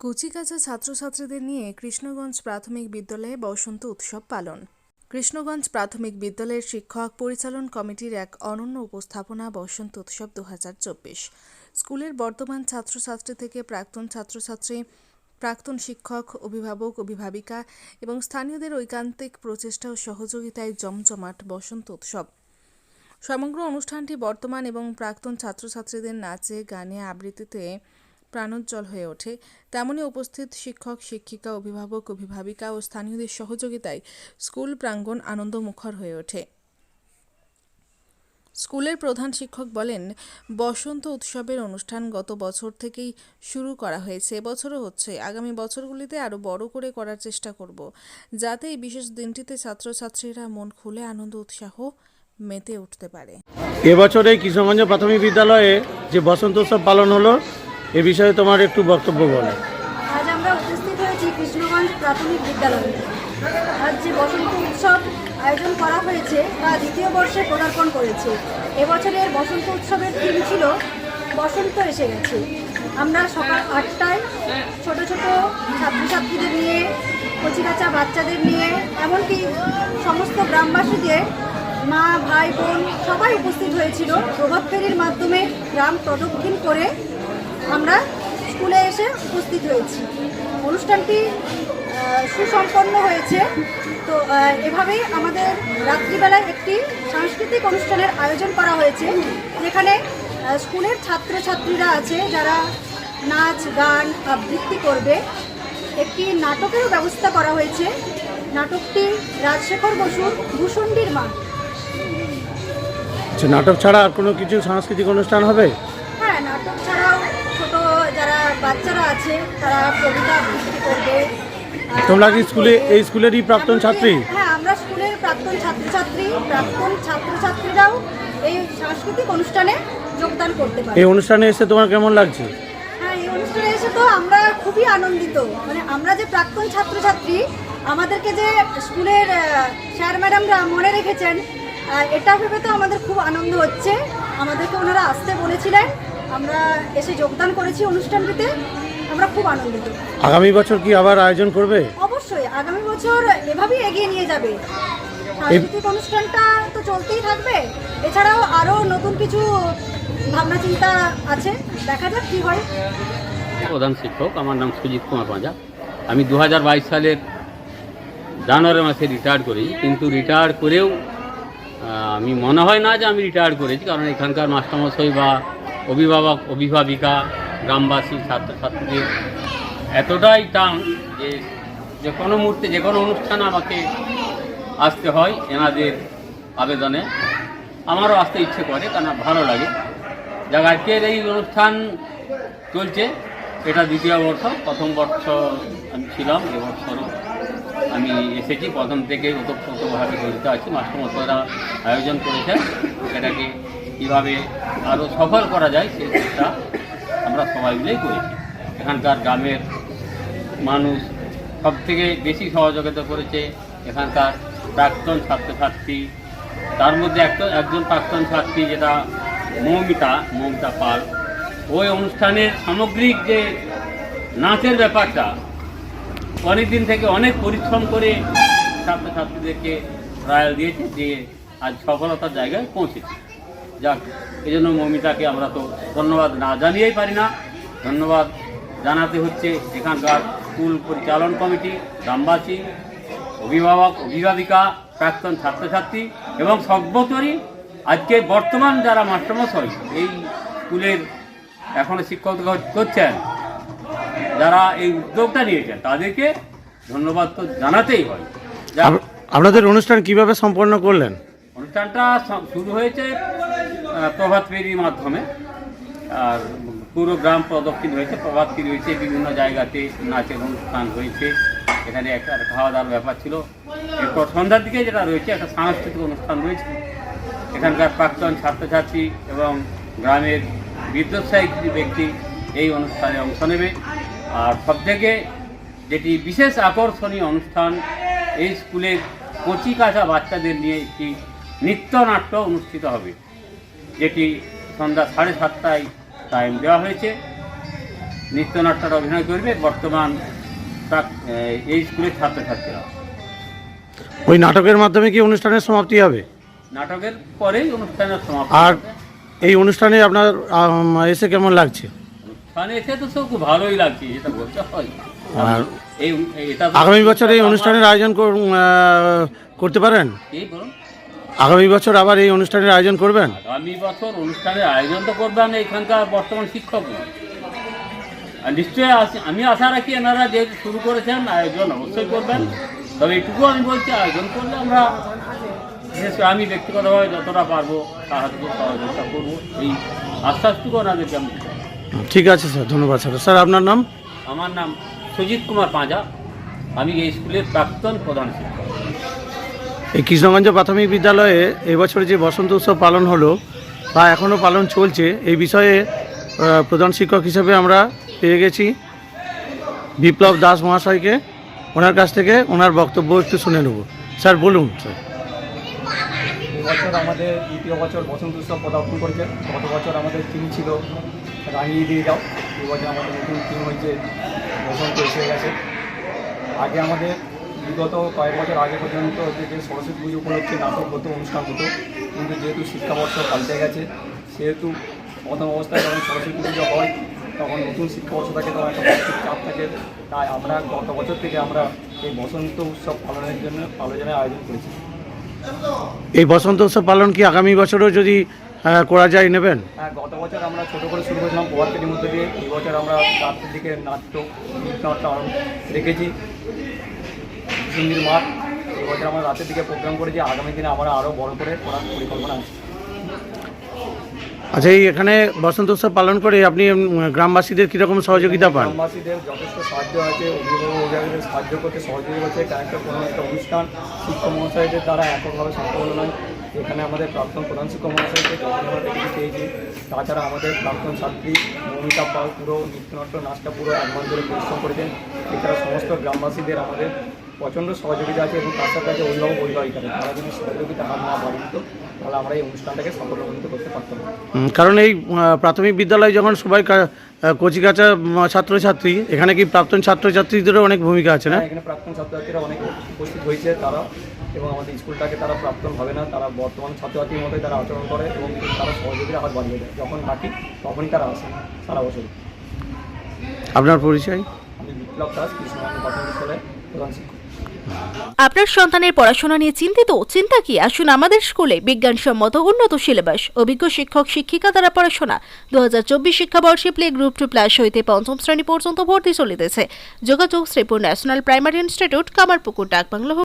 কচিকাঁচা ছাত্রছাত্রীদের নিয়ে কৃষ্ণগঞ্জ প্রাথমিক বিদ্যালয়ে বসন্ত উৎসব পালন। কৃষ্ণগঞ্জ প্রাথমিক বিদ্যালয়ের শিক্ষক পরিচালন কমিটির এক অনন্য উপস্থাপনা বসন্ত উৎসব দু হাজার চব্বিশ। স্কুলের বর্তমান ছাত্রছাত্রী থেকে প্রাক্তন ছাত্রছাত্রী, প্রাক্তন শিক্ষক, অভিভাবক, অভিভাবিকা এবং স্থানীয়দের ঐকান্তিক প্রচেষ্টা ও সহযোগিতায় জমজমাট বসন্ত উৎসব। সমগ্র অনুষ্ঠানটি বর্তমান এবং প্রাক্তন ছাত্রছাত্রীদের নাচে, গানে আবৃত্তিতে প্রাণোজ্জ্বল হয়ে ওঠে। তেমনি উপস্থিত শিক্ষক, শিক্ষিকা, অভিভাবক, অভিভাবিকা ও স্থানীয়দের সহযোগিতায় স্কুল প্রাঙ্গণ আনন্দমুখর হয়ে ওঠে। স্কুলের প্রধান শিক্ষক বলেন, বসন্ত উৎসবের অনুষ্ঠান গত বছর থেকেই শুরু করা হয়েছে। এবছরও হচ্ছে। আগামী বছরগুলিতে আরও বড় করে করার চেষ্টা করব। যাতে এই বিশেষ দিনটিতে ছাত্রছাত্রীরা মন খুলে আনন্দ, উৎসাহ মেতে উঠতে পারে। এবছরে কৃষ্ণগঞ্জ প্রাথমিক বিদ্যালয়ে যে বসন্ত উৎসব পালন হলো এ বিষয়ে তোমার একটু বক্তব্য বলো। আজ আমরা উপস্থিত হয়েছি কৃষ্ণগঞ্জ প্রাথমিক বিদ্যালয়ে। আজ যে বসন্ত উৎসব আয়োজন করা হয়েছে, তা দ্বিতীয় বর্ষে পদার্পণ করেছে। এবছরের বসন্ত উৎসবের থিম ছিল, বসন্ত এসে গেছে। আমরা সকাল আটটায় ছোট ছোট ছাত্রছাত্রীদের নিয়ে, কচিকাচা বাচ্চাদের নিয়ে, এমনকি সমস্ত গ্রামবাসীদের মা, ভাই, বোন সবাই উপস্থিত হয়েছিল। প্রভাত ফেরির মাধ্যমে গ্রাম প্রদক্ষিণ করে আমরা স্কুলে এসে উপস্থিত হয়েছি। অনুষ্ঠানটি সুসম্পন্ন হয়েছে। তো এভাবেই আমাদের রাত্রিবেলায় একটি সাংস্কৃতিক অনুষ্ঠানের আয়োজন করা হয়েছে। যেখানে স্কুলের ছাত্রছাত্রীরা আছে যারা নাচ গান আবৃত্তি করবে। একটি নাটকেরও ব্যবস্থা করা হয়েছে। নাটকটি রাজশেখর বসুর ভূষণ্ডির মা। আচ্ছা নাটক ছাড়া আর কোনো কিছু সাংস্কৃতিক অনুষ্ঠান হবে? হ্যাঁ নাটক যারা বাচ্চারা আছে তারা কবিতা আবৃত্তি করবে। তোমরা কি স্কুলে এই স্কুলেরই প্রাক্তন ছাত্রী? হ্যাঁ আমরা স্কুলের প্রাক্তন ছাত্রছাত্রী প্রাক্তন ছাত্রছাত্রীরাও এই সাংস্কৃতিক অনুষ্ঠানে যোগদান করতে পারে। এই অনুষ্ঠানে এসে তোমার কেমন লাগছে? হ্যাঁ এই অনুষ্ঠানে এসে তো আমরা খুবই আনন্দিত। মানে আমরা যে প্রাক্তন ছাত্রছাত্রী আমাদেরকে যে স্কুলের স্যার ম্যাডামরা মনে রেখেছেন এটা ভেবে তো আমাদের খুব আনন্দ হচ্ছে। আমাদেরকে ওনারা আসতে বলেছিলেন। আমরা এসে যোগদান করেছি অনুষ্ঠানটিতে। আমরা খুব আনন্দিত। আগামী বছর কি আবার আয়োজন করবে? অবশ্যই আগামী বছর এভাবেই এগিয়ে নিয়ে যাবে। সাংস্কৃতিক অনুষ্ঠানটা তো চলতেই থাকবে। এছাড়াও আরও নতুন কিছু ভাবনা চিন্তা আছে। দেখা যাক কি হয়। প্রধান শিক্ষক আমার নাম সুজিত কুমার পাঁজা। আমি দু হাজার বাইশ সালের জানুয়ারি মাসে রিটায়ার করেছি কিন্তু রিটায়ার করেও আমি মনে হয় না যে আমি রিটায়ার করেছি কারণ এখানকার মাস্টারমশাই বা অভিভাবক, অভিভাবিকা, গ্রামবাসী ছাত্রছাত্রীদের এতটাই টান যে যে কোনো মুহূর্তে, যে কোনো অনুষ্ঠানে আমাকে আসতে হয় এনাদের আবেদনে। আমারও আসতে ইচ্ছে করে কারণ ভালো লাগে। যাক, আজকের এই অনুষ্ঠান চলছে। এটা দ্বিতীয় বর্ষ, প্রথম বর্ষ আমি ছিলাম এবছরও আমি এসেছি। প্রথম থেকে ওতপ্রোতভাবে জড়িত আছি। মাস্টারমশাইরা আয়োজন করেছেন। এটাকে কীভাবে আরও সফল করা যায়, সেই চেষ্টা আমরা সবাই মিলেই করেছি। এখানকার গ্রামের মানুষ সব থেকে বেশি সহযোগিতা করেছে এখানকার প্রাক্তন ছাত্রছাত্রী। তার মধ্যে একজন একজন প্রাক্তন ছাত্রী যেটা মৌমিতা মৌমিতা পাল। ওই অনুষ্ঠানের সামগ্রিক যে নাচের ব্যাপারটা অনেক দিন থেকে অনেক পরিশ্রম করে ছাত্রছাত্রীদেরকে ট্রায়াল দিয়েছে যে আজ সফলতার জায়গায় পৌঁছেছে। যাক এই জন্য মমিতাকে আমরা তো ধন্যবাদ না জানিয়েই পারি না। ধন্যবাদ জানাতে হচ্ছে এখানকার স্কুল পরিচালন কমিটি গ্রামবাসী অভিভাবক অভিভাবিকা প্রাক্তন ছাত্রছাত্রী এবং সর্বতরই আজকে বর্তমান যারা মাস্টারমশাই এই স্কুলের এখনও শিক্ষক করছেন যারা এই উদ্যোগটা নিয়েছেন তাদেরকে ধন্যবাদ তো জানাতেই হয়। আপনাদের অনুষ্ঠান কীভাবে সম্পন্ন করলেন? অনুষ্ঠানটা শুরু হয়েছে প্রভাত ফেরির মাধ্যমে, আর পুরো গ্রাম প্রদক্ষিণ হয়েছে, প্রভাত ফেরি হয়েছে, বিভিন্ন জায়গাতে নাচের অনুষ্ঠান হয়েছে, এখানে একটা খাওয়া দাওয়ার ব্যাপার ছিল। এরপর সন্ধ্যার দিকে যেটা রয়েছে, একটা সাংস্কৃতিক অনুষ্ঠান রয়েছে। এখানকার প্রাক্তন ছাত্রছাত্রী এবং গ্রামের বিদ্যোৎসাহী কিছু ব্যক্তি এই অনুষ্ঠানে অংশ নেবে। আর সবথেকে যেটি বিশেষ আকর্ষণীয় অনুষ্ঠান, এই স্কুলের কচি কাঁচা বাচ্চাদের নিয়ে একটি নৃত্যনাট্য অনুষ্ঠিত হবে। যেটি সন্ধ্যা সাড়ে সাতটায় টাইম দেওয়া হয়েছে। নৃত্যনাট্যের অভিনয় করবে বর্তমান এই স্কুলের ছাত্রছাত্রীরা। ওই নাটকের মাধ্যমে কি অনুষ্ঠানের সমাপ্তি হবে? নাটকের পরেই অনুষ্ঠানের সমাপ্তি আর এই অনুষ্ঠানে আপনার এসে কেমন লাগছে? অনুষ্ঠানে এসে তো সব খুব ভালোই লাগছে এটা বলতে হয়। আর এই এটা আগামী বছর এই অনুষ্ঠানের আয়োজন কর- করতে পারেন? এই বলুন। আগামী বছর আবার এই অনুষ্ঠানের আয়োজন করবেন? আগামী বছর অনুষ্ঠানের আয়োজন তো করবেন এখানকার বর্তমান শিক্ষক নিশ্চয়ই আমি আশা রাখি এনারা যেহেতু শুরু করেছেন আয়োজন অবশ্যই করবেন। তবে এটুকু আমি বলছি আয়োজন করলে আমরা বিশেষ করে আমি ব্যক্তিগতভাবে যতটা পারব সাহায্য সহযোগিতা করব। এই আশ্বাসটুকু ওনাদেরকে আমি ঠিক আছে স্যার ধন্যবাদ স্যার। স্যার আপনার নাম? আমার নাম সুজিত কুমার পাঁজা। আমি এই স্কুলের প্রাক্তন প্রধান শিক্ষক। এই কৃষ্ণগঞ্জ প্রাথমিক বিদ্যালয়ে এবছর যে বসন্ত উৎসব পালন হলো বা এখনও পালন চলছে। এই বিষয়ে প্রধান শিক্ষক হিসেবে আমরা পেয়ে গেছি বিপ্লব দাস মহাশয়কে। ওনার কাছ থেকে ওনার বক্তব্য একটু শুনে নেব। স্যার, বলুন, স্যার। এবছর আমাদের দ্বিতীয় বছর বসন্ত উৎসব পদার্পণ করেছে। গত বছর আমাদের থিম ছিল, রাঙিয়ে দিয়ে যাও। এবছর আমাদের নতুন থিম হয়েছে, বসন্ত এসে গেছে। আগে আমাদের বিগত কয়েক বছর আগে পর্যন্ত হচ্ছে যে সরস্বতী পুজো উপলক্ষে নাটক হতো অনুষ্ঠান হতো কিন্তু যেহেতু শিক্ষাবর্ষ পাল্টে গেছে সেহেতু প্রথম অবস্থায় যখন সরস্বতী পুজো হয় তখন নতুন শিক্ষাবর্ষ থাকে তখন একটা চাপ থাকে। তাই আমরা গত বছর থেকে আমরা এই বসন্ত উৎসব পালনের জন্য আলোচনায় আয়োজন করেছি। এই বসন্ত উৎসব পালন কি আগামী বছরও যদি করা যায় নেবেন? হ্যাঁ গত বছর আমরা ছোট করে শুরু করেছিলাম প্রভাতকের মধ্যে দিয়ে। এই বছর আমরা রাত্রের দিকে নাট্য আরম্ভ রেখেছি। সুন্দর মাঠ। এবছর বছর আমরা রাতের দিকে প্রোগ্রাম করেছি আগামী দিনে আমরা আরও বড় করে করার পরিকল্পনা আছে। আচ্ছা এই এখানে বসন্ত উৎসব পালন করে আপনি গ্রামবাসীদের কীরকম সহযোগিতা পান? গ্রামবাসীদের যথেষ্ট সাহায্য আছে। অভিভাবক অভিভাবকদের সাহায্য করতে সহযোগী করছে। কারেক্টার কোনো একটা অনুষ্ঠান শিক্ষক মহাশয়দের দ্বারা এককভাবে সম্পন্ন নয়। এখানে আমাদের প্রাক্তন প্রধান শিক্ষক মহাশয়কে দেখতে পেয়েছি তাছাড়া আমাদের প্রাক্তন ছাত্রী মমিতা পাল পুরো নৃত্যনাট্য নাচটা পুরো এক মাস ধরে পরিশ্রম করেছেন। এছাড়া সমস্ত গ্রামবাসীদের আমাদের প্রচণ্ড সহযোগিতা আছে এবং তার সাথে আছে অভিভাবক অভিভাবিকাদের তারা যদি সহযোগিতা হাত না বাড়িয়ে দিত তাহলে আমরা এই অনুষ্ঠানটাকে সফলমণ্ডিত করতে পারতাম কারণ এই প্রাথমিক বিদ্যালয় যখন সবাই কা- আহ, ছাত্রছাত্রী এখানে কি প্রাক্তন ছাত্রছাত্রীদেরও অনেক ভূমিকা আছে না? হ্যাঁ, এখানে প্রাক্তন ছাত্রছাত্রীরা অনেক উপস্থিত হয়েছে তারা এবং আমাদের স্কুলটাকে তারা প্রাক্তন ভাবে না তারা বর্তমান ছাত্রছাত্রীর মতোই তারা আচরণ করে এবং তারা সহযোগীরা হাত বাড়িয়ে দেয়। যখন ডাকি তখনই তারা আসে সারা বছর। আপনার পরিচয়? আমি বিপ্লব দাস কৃষ্ণগঞ্জ প্রাথমিক স্কুলের প্রধান শিক্ষক। আপনার সন্তানের পড়াশোনা নিয়ে চিন্তিত? চিন্তা কি? আসুন আমাদের স্কুলে বিজ্ঞানসম্মত উন্নত সিলেবাস অভিজ্ঞ শিক্ষক শিক্ষিকা দ্বারা পড়াশোনা। দু হাজার চব্বিশ শিক্ষাবর্ষে প্লে গ্রুপ টু প্লাস হইতে পঞ্চম শ্রেণি পর্যন্ত ভর্তি চলিতেছে। যোগাযোগ Sripur national primary institute Kamarpukur Dakbangla